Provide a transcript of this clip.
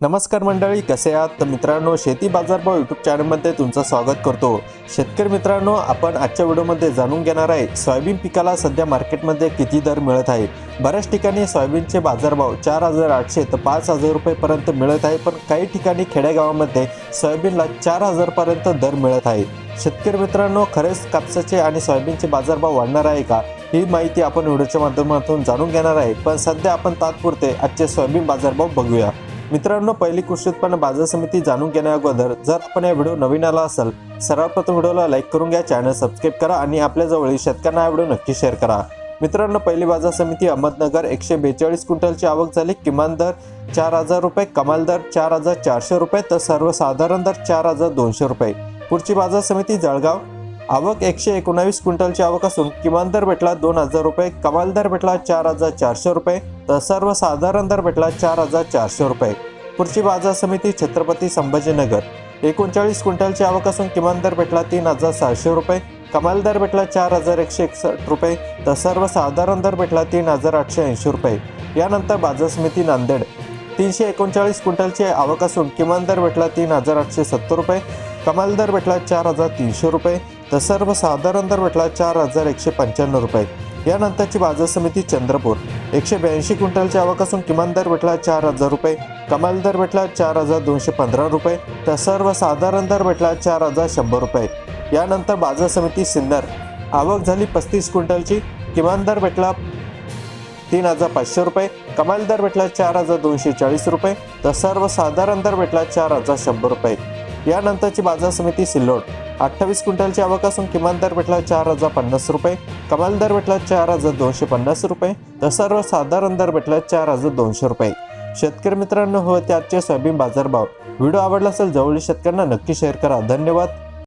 नमस्कार मंडळी कसे आहात? तर मित्रांनो शेती बाजारभाव यूट्यूब चॅनलमध्ये तुमचं स्वागत करतो. शेतकरी मित्रांनो आपण आजच्या व्हिडिओमध्ये जाणून घेणार आहे सोयाबीन पिकाला सध्या मार्केटमध्ये किती दर मिळत आहे? बऱ्याच ठिकाणी सोयाबीनचे बाजारभाव चार हजार आठशे तर पाच हजार रुपयेपर्यंत मिळत आहे पण काही ठिकाणी खेडेगावामध्ये सोयाबीनला चार हजारपर्यंत दर मिळत आहे. शेतकरी मित्रांनो खरेच कापसाचे आणि सोयाबीनचे बाजारभाव वाढणार आहे का? ही माहिती आपण व्हिडिओच्या माध्यमातून जाणून घेणार आहे पण सध्या आपण तात्पुरते आजचे सोयाबीन बाजारभाव बघूया. मित्रांनो पहिली कृषी उत्पन्न बाजार समिती जाणून घेण्या अगोदर जर आपण या व्हिडिओ नवीन आला असेल सर्वप्रथम व्हिडिओला लाईक करून घ्या चॅनल सबस्क्राईब करा आणि आपल्या जवळील शेतकऱ्यांना हा व्हिडिओ नक्की शेअर करा. मित्रांनो पहिली बाजार समिती अहमदनगर एकशे बेचाळीस क्विंटलची आवक झाली. किमान दर चार हजार रुपये कमाल दर चार हजार चारशे रुपये तर सर्वसाधारण दर चार हजार दोनशे रुपये. पुढची बाजार समिती जळगाव आवक एकशे एकोणावीस क्विंटलची आवक असून किमान दर भेटला दोन हजार रुपये कमाल दर भेटला चार हजार चारशे रुपये तर सर्वसाधारण दर भेटला चार हजार चारशे रुपये. पुढची बाजार समिती छत्रपती संभाजीनगर. एकोणचाळीस क्विंटलची आवक असून किमान दर भेटला तीन हजार सहाशे रुपये कमाल दर भेटला चार हजार एकशे एकसष्ट रुपये तर सर्वसाधारण दर भेटला तीन हजार आठशे ऐंशी रुपये. यानंतर बाजार समिती नांदेड. तीनशे एकोणचाळीस क्विंटलची आवक असून किमान दर भेटला तीन हजार आठशे सत्तर रुपये कमाल दर भेटला चार हजार तीनशे रुपये तर सर्वसाधारण दर भेटला चार हजार एकशे पंच्याण्णव रुपये. यानंतरची बाजार समिती चंद्रपूर. एकशे ब्याऐंशी क्विंटलची आवक असून किमान दर भेटला चार हजार रुपये. कमाल दर भेटला चार हजार दोनशे पंधरा रुपये. तर सर्वसाधारण दर भेटला चार हजार शंभर रुपये. यानंतर बाजार समिती सिन्नर. आवक झाली पस्तीस क्विंटलची. किमान दर भेटला तीन हजार पाचशे रुपये. कमाल दर भेटला चार हजार दोनशे चाळीस रुपये. तर सर्वसाधारण दर भेटला चार हजार शंभर रुपये. यानंतरची बाजार समिती सिल्लोड. अठ्ठावीस क्विंटलची आवक असून किमान दर भेटला चार हजार पन्नास रुपये कमाल दर भेटला चार हजार दोनशे पन्नास रुपये तर सर्वसाधारण दर भेटला चार हजार दोनशे रुपये. शेतकरी मित्रांनो हो त्याचे सोयाबीन बाजारभाव व्हिडिओ आवडला असेल जवळील शेतकऱ्यांना नक्की शेअर करा. धन्यवाद.